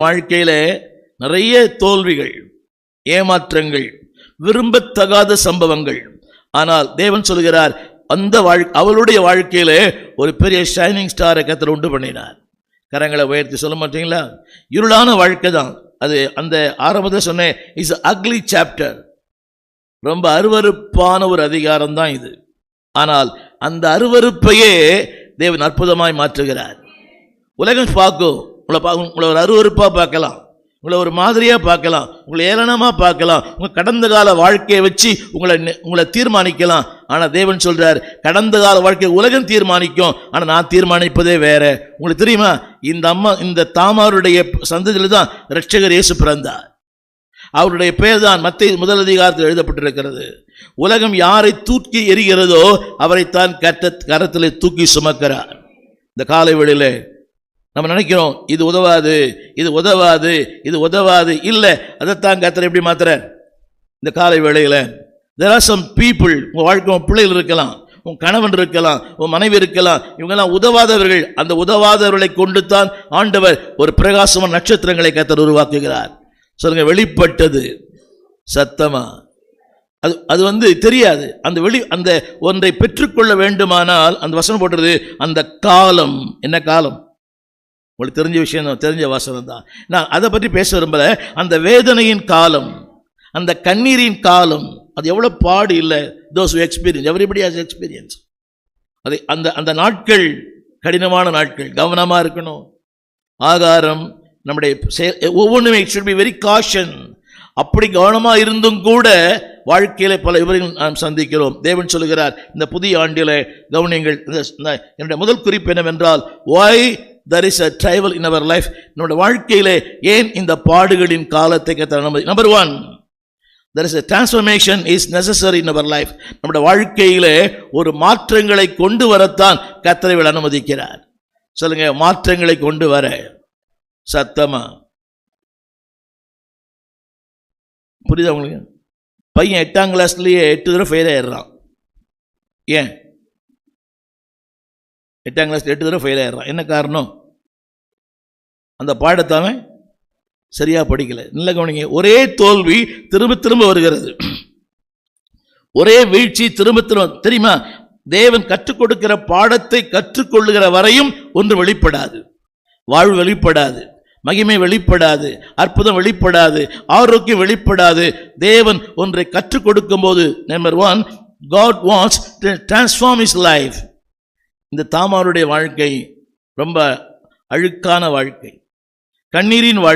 வாழ்க்கையில் நிறைய தோல்விகள் ஏமாற்றங்கள் விரும்பத்தகாத சம்பவங்கள். ஆனால் தேவன் சொல்கிறார் அந்த வாழ் அவளுடைய வாழ்க்கையில் ஒரு பெரிய ஷைனிங் ஸ்டாரை கத்தர் உண்டு பண்ணினார். கரங்களை உயர்த்தி சொல்ல மாட்டீங்களா? இருளான வாழ்க்கை தான். அது அந்த ஆரம்பத்தை சொன்னேன் இஸ் அக்லி சாப்டர் ரொம்ப அருவருப்பான ஒரு அதிகாரம் தான் இது. ஆனால் அந்த அருவருப்பையே தேவன் அற்புதமாய் மாற்றுகிறார். உலகம் பார்க்கும் உங்களை பார்க்க உங்களை ஒரு அருவருப்பாக பார்க்கலாம். உங்களை ஒரு மாதிரியாக பார்க்கலாம். உங்களை ஏளனமாக பார்க்கலாம். உங்கள் கடந்த கால வாழ்க்கையை வச்சு உங்களை உங்களை தீர்மானிக்கலாம். ஆனால் தேவன் சொல்கிறார் கடந்த கால வாழ்க்கையை உலகம் தீர்மானிக்கும். ஆனால் நான் தீர்மானிப்பதே வேறு. உங்களுக்கு தெரியுமா? இந்த அம்மா இந்த தாமாருடைய சந்ததியில் தான் ரட்சகர் இயேசு பிறந்தார். அவருடைய பெயர் தான் மத்திய முதல் அதிகாரத்தில் எழுதப்பட்டிருக்கிறது. உலகம் யாரை தூக்கி எறிகிறதோ அவரைத்தான் கட்ட கரத்தில் தூக்கி சுமக்கிறார். இந்த காலை வேளையிலே நம்ம நினைக்கிறோம் இது உதவாது இது உதவாது இது உதவாது. இல்லை அதைத்தான் கத்திர எப்படி மாத்துறேன் இந்த காலை வேளையில் there பீப்புள் some உங்கள் வாழ்க்கை உன் பிள்ளைகள் இருக்கலாம் உன் கணவன் இருக்கலாம் உன் மனைவி இருக்கலாம் இவங்கெல்லாம் உதவாதவர்கள். அந்த உதவாதவர்களை கொண்டு தான் ஆண்டவர் ஒரு பிரகாசமான நட்சத்திரங்களை கத்தர் உருவாக்குகிறார். சொல்லுங்க வெளிப்பட்டது சத்தமா? அது அது வந்து தெரியாது. அந்த வெளி அந்த ஒன்றை பெற்றுக்கொள்ள வேண்டுமானால் அந்த வசனம் போடுறது அந்த காலம் என்ன காலம்? உங்களுக்கு தெரிஞ்ச விஷயம் தெரிஞ்ச வாசனம் தான். நான் அதை பற்றி பேச விரும்பலை. அந்த வேதனையின் காலம் அந்த கண்ணீரின் காலம் அது எவ்வளோ பாடு இல்லை. Those experience everybody has experience அது அந்த அந்த நாட்கள் கடினமான நாட்கள் கவனமாக இருக்கணும். ஆகாரம் நம்முடைய ஒவ்வொன்றுமே ஒவ்வொன்றுமே ஷுட் பி வெரி காஷன் அப்படி கவனமாக இருந்தும் கூட வாழ்க்கையில் பல விவரங்கள் நாம் சந்திக்கிறோம். தேவன் சொல்லுகிறார் இந்த புதிய ஆண்டில் கவனியங்கள். என்னுடைய முதல் குறிப்பு என்னவென்றால் why there is a travail in our life நம்முடைய வாழ்க்கையிலே ஏன் இந்த பாடுகளின் காலத்தை கத்த அனுமதி number one there is a transformation is necessary in our life நம்முடைய வாழ்க்கையிலே ஒரு மாற்றங்களை கொண்டு வரத்தான் கத்தரவில் அனுமதிக்கிறார். சொல்லுங்க மாற்றங்களை கொண்டு வர. சத்தமா? புரியுதா உங்களுக்கு? பையன் எட்டாம் கிளாஸ்லயே எட்டு தடவை ஃபெயில் ஆயிடுறான். ஏன்? எட்டாம் கிளாஸ் எட்டு தடவை ஃபெயில் ஆகிடுறான் என்ன காரணம்? அந்த பாடத்தா அவன் சரியாக படிக்கலை. நல்ல கவனிங்க. ஒரே தோல்வி திரும்ப திரும்ப வருகிறது. ஒரே வீழ்ச்சி திரும்ப திரும்ப தெரியுமா? தேவன் கற்றுக் கொடுக்கிற பாடத்தை கற்றுக்கொள்ளுகிற வரையும் ஒன்று வெளிப்படாது. வாழ்வு வெளிப்படாது. மகிமை வெளிப்படாது. அற்புதம் வெளிப்படாது. ஆரோக்கியம் வெளிப்படாது. தேவன் ஒன்றை கற்றுக் கொடுக்கும் போது number one God wants transform is life இந்த தாமாருடைய வாழ்க்கை ரொம்ப அழுக்கான வாழ்க்கை. கண்ணீரின் வாழ்க்கை.